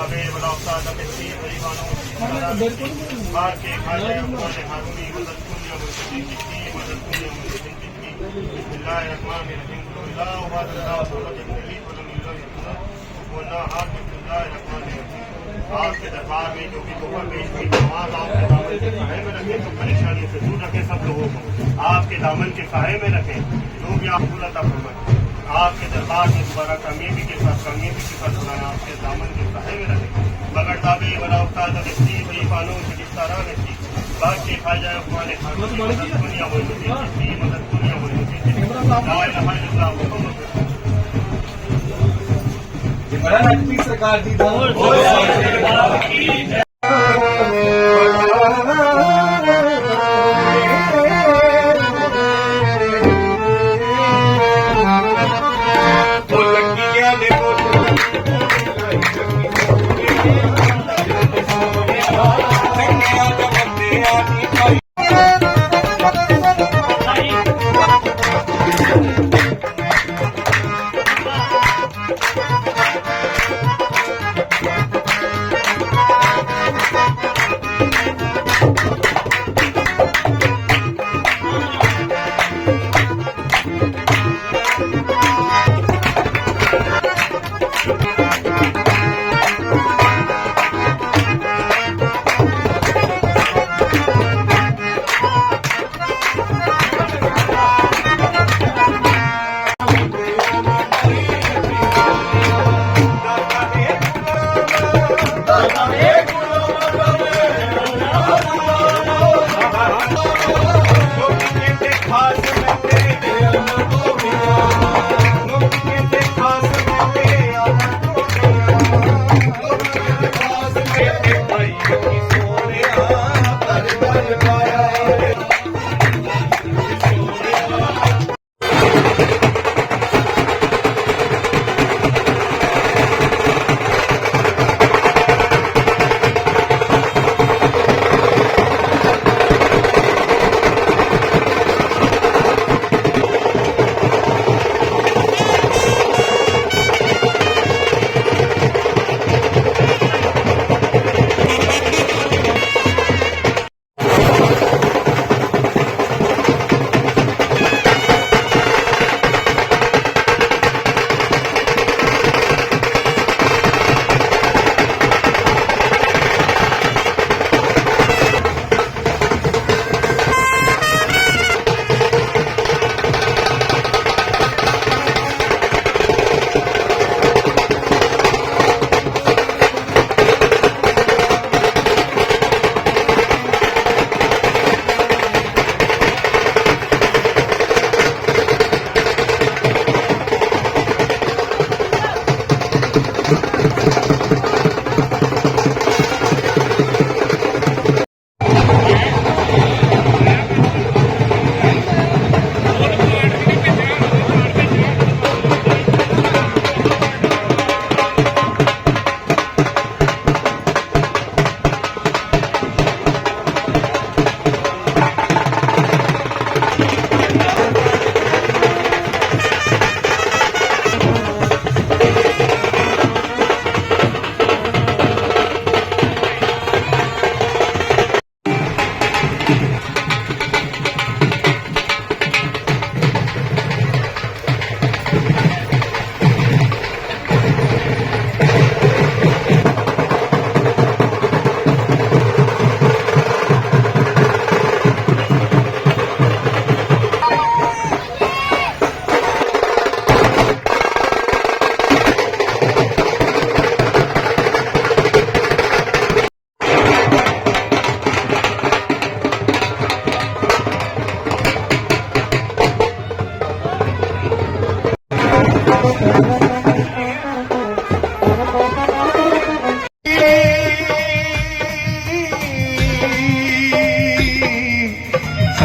उस्ताद तकसीर गरीबानों मार के खाजा उन्होंने हारूनी मदद कुनिया मुर्शिदी की मदद कुनिया मुर्शिदी की बिस्मिल्लाह रहमान रहीम अल्लाह व अल्लाह सल्लल्लाहु अलैहि वसल्लम वल्लाह हाथ बिस्मिल्लाह रहमान रहीम आपके दरबार में जो भी तोहफा पेश की नमाज आपके दामन के साए में रखे तो परेशानी से दूर रखे सब लोगों को आपके दामन के साए में रखे जो भी आप अता फरमाए आपके दरबार में दोबारा कामयाबी के साथ कामयाबी के साथ बनाया आपके दामन के साए में रखे मगर ताबे बड़ा उस्ताद नस्ती बड़ी बानो की सारा नस्ती बाकी खाजा उस्माने खान मदद दुनिया हुई नस्ती मदद दुनिया हुई नस्ती ला इलाहा इल्लल्लाह मुहम्मद ਬੜਾ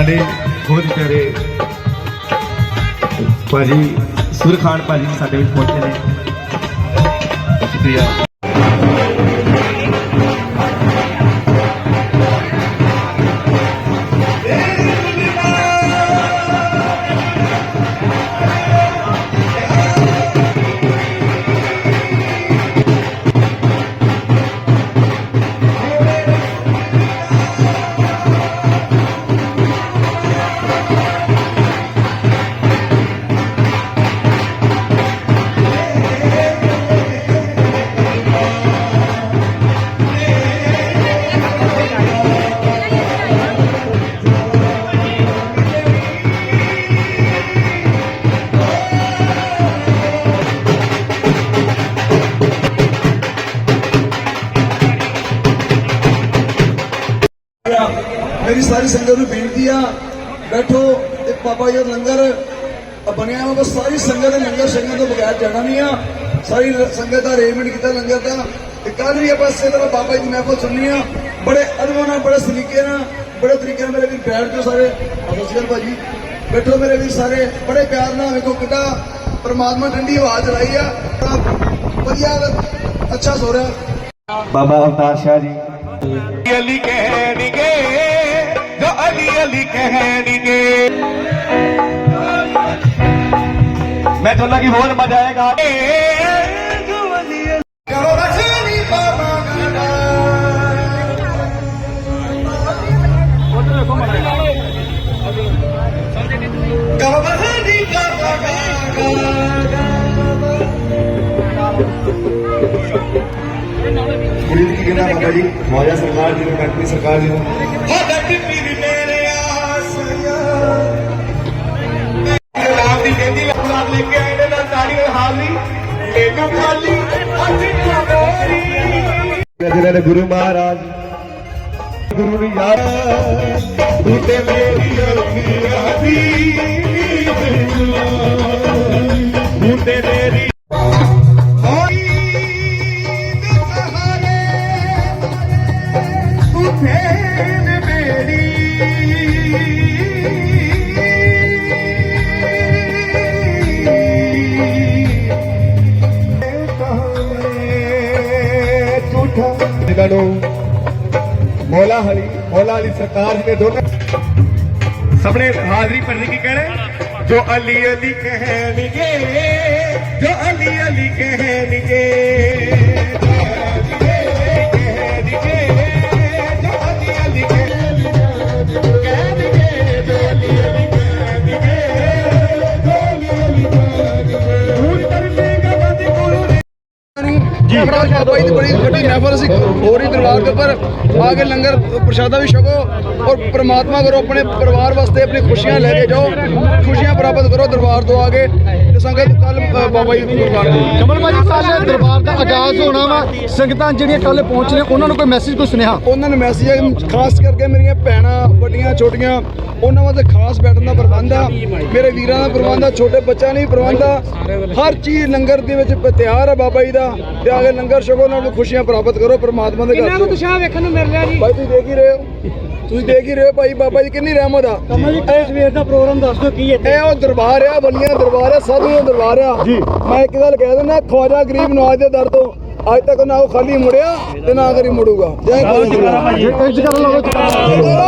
ਸਾਡੇ ਬਹੁਤ ਕਰੇ ਭਾਜੀ ਸੁਰਖਾਨ ਭਾਜੀ ਸਾਡੇ ਵਿੱਚ ਪਹੁੰਚੇ ਨੇ। ਸ਼ੁਕਰੀਆ। ਸਾਰੀ ਸੰਗਤ ਨੂੰ ਬੇਨਤੀ ਆ ਬੈਠੋ ਤੇ ਬਾਬਾ ਜੀ ਦਾ ਲੰਗਰ ਬਣਿਆ ਵਾ ਬਸ ਸਾਰੀ ਸੰਗਤ ਨੇ ਲੰਗਰ ਛਕਣ ਤੋਂ ਬਗੈਰ ਜਾਣਾ ਨਹੀਂ ਆ। ਸਾਰੀ ਸੰਗਤ ਦਾ ਅਰੇਂਜਮੈਂਟ ਕੀਤਾ ਲੰਗਰ ਦਾ। ਤੇ ਕੱਲ ਵੀ ਆਪਾਂ ਇਸੇ ਤਰ੍ਹਾਂ ਬਾਬਾ ਜੀ ਦੀ ਮਹਿਫਲ ਸੁਣਨੀ ਆ। ਬੜੇ ਅਦਬ ਨਾਲ ਬੜੇ ਸਲੀਕੇ ਨਾਲ ਬੜੇ ਤਰੀਕੇ ਨਾਲ ਮੇਰੇ ਵੀ ਬੈਠ ਜਾਓ ਸਾਰੇ। ਅਸਸਗਰ ਭਾਜੀ। ਬੈਠੋ ਮੇਰੇ ਵੀ ਸਾਰੇ। ਬੜੇ ਪਿਆਰ ਨਾਲ ਵੇਖੋ ਕਿੱਡਾ ਪਰਮਾਤਮਾ ਠੰਡੀ ਹਵਾ ਚਲਾਈ ਆ। ਵਧੀਆ ਅੱਛਾ ਸੋ ਰਿਹਾ। ਬਾਬਾ ਅਵਤਾਰ ਸ਼ਾਹ ਜੀ। ਅਲੀ ਕਹਿਣਗੇ ਅਲੀ ਅਲੀ ਕਹਿਣਗੇ ਮੈਂ ਚਾਹੁੰਦਾ ਕਿ ਹੋਰ ਮਜ਼ਾ ਆਏਗਾ ਜੋ ਅਲੀ ਅਲੀ ਕਰੋ ਰਖਣੀ ਬਾਬਾ ਗਾਡਾ ਕਰੋ ਰਖਣੀ ਬਾਬਾ ਗੁਰੂ ਮੈਨੂੰ ਗੁਰੂ ਮਹਾਰਾਜ ਗੁਰੂ ਨੂੰ ਯਾਦ ਤੂੰ ਤੇ ਲੜੋ ਮੌਲਾ ਹਲੀ, ਮੌਲਾ ਅਲੀ ਸਰਕਾਰ ਨੇ ਦੋਨੋਂ ਸਾਹਮਣੇ ਹਾਜ਼ਰੀ ਭਰਨੀ ਕੀ ਕਹਿਣਾ ਜੋ ਅਲੀ ਅਲੀ ਕਹਿਣਗੇ ਜੀ। ਭਾਈ ਦੀ ਬੜੀ ਵੱਡੀ ਮਹਿਫਲ ਸੀ। ਹੋ ਰਹੀ ਦਰਬਾਰ ਦੇ ਉੱਪਰ। ਆ ਕੇ ਲੰਗਰ ਪ੍ਰਸ਼ਾਦਾ ਵੀ ਛਕੋ ਔਰ ਪ੍ਰਮਾਤਮਾ ਕਰੋ ਆਪਣੇ ਪਰਿਵਾਰ ਵਾਸਤੇ ਆਪਣੀ ਖੁਸ਼ੀਆਂ ਲੈ ਕੇ ਜਾਓ। ਖੁਸ਼ੀਆਂ ਪ੍ਰਾਪਤ ਕਰੋ ਦਰਬਾਰ ਤੋਂ ਆ ਕੇ। ਤੇ ਸੰਗਤ ਕੱਲ ਬਾਬਾ ਜੀ ਦੀ ਗੁਰਬਾਣੀ ਕਮਲ ਭਾਜੀ ਕੱਲ ਦਰਬਾਰ ਦਾ ਆਗਾਜ਼ ਹੋਣਾ ਵਾ। ਸੰਗਤਾਂ ਜਿਹੜੀਆਂ ਕੱਲ ਪਹੁੰਚ ਰਹੀਆਂ ਉਹਨਾਂ ਨੂੰ ਕੋਈ ਮੈਸੇਜ ਕੋਈ ਸੁਨੇਹਾ? ਉਹਨਾਂ ਨੂੰ ਮੈਸੇਜ ਖਾਸ ਕਰਕੇ ਮੇਰੀਆਂ ਭੈਣਾਂ ਵੱਡੀਆਂ ਛੋਟੀਆਂ। ਉਹਨਾਂ ਵਾਸਤੇ ਖਾਸ ਬੈਠਣ ਦਾ ਪ੍ਰਬੰਧ ਆ ਮੇਰੇ ਵੀਰਾਂ ਦਾ ਪ੍ਰਬੰਧ ਆ ਛੋਟੇ ਬੱਚਿਆਂ ਲਈ ਪ੍ਰਬੰਧ ਆ ਹਰ ਚੀਜ਼ ਲੰਗਰ ਦੇ ਵਿੱਚ ਤਿਆਰ ਆ ਬਾਬਾ ਜੀ ਦਾ ਤੇ ਆਗੇ ਲੰਗਰ ਛਕੋ ਉਹਨਾਂ ਨੂੰ ਖੁਸ਼ੀਆਂ ਪ੍ਰਾਪਤ ਕਰੋ ਪਰਮਾਤਮਾ ਦੇ ਘਰ ਤੋਂ ਉਤਸ਼ਾਹ ਵੇਖਣ ਨੂੰ ਮਿਲ ਰਿਹਾ ਜੀ ਭਾਈ ਤੁਸੀਂ ਦੇਖ ਹੀ ਰਹੇ ਹੋ ਤੁਸੀਂ ਦੇਖ ਹੀ ਰਹੇ ਹੋ ਭਾਈ ਬਾਬਾ ਜੀ ਕਿੰਨੀ ਰਹਿਮਤ ਆ ਕਮਲ ਜੀ ਇਸ ਵੇਰ ਦਾ ਪ੍ਰੋਗਰਾਮ ਦੱਸ ਦਿਓ ਕੀ ਇੱਥੇ ਇਹ ਉਹ ਦਰਬਾਰ ਆ ਬਲੀਆਂ ਦਰਬਾਰ ਆ ਸਾਧੂਆਂ ਦਾ ਦਰਬਾਰ ਆ ਮੈਂ ਇੱਕ ਗੱਲ ਕਹਿ ਦਿੰਦਾ ਖਵਾਜਾ ਗਰੀਬ ਨਵਾਜ ਦੇ ਦਰ ਤੋਂ ਅੱਜ ਤੱਕ ਨਾ ਉਹ ਖਾਲੀ ਮੁੜਿਆ ਤੇ ਨਾ ਕਰੀ ਮੁੜੂਗਾ ਜੈ ਖਵਾਜਾ ਜੇ ਇੰਜ ਕਰਨ ਲੱਗੇ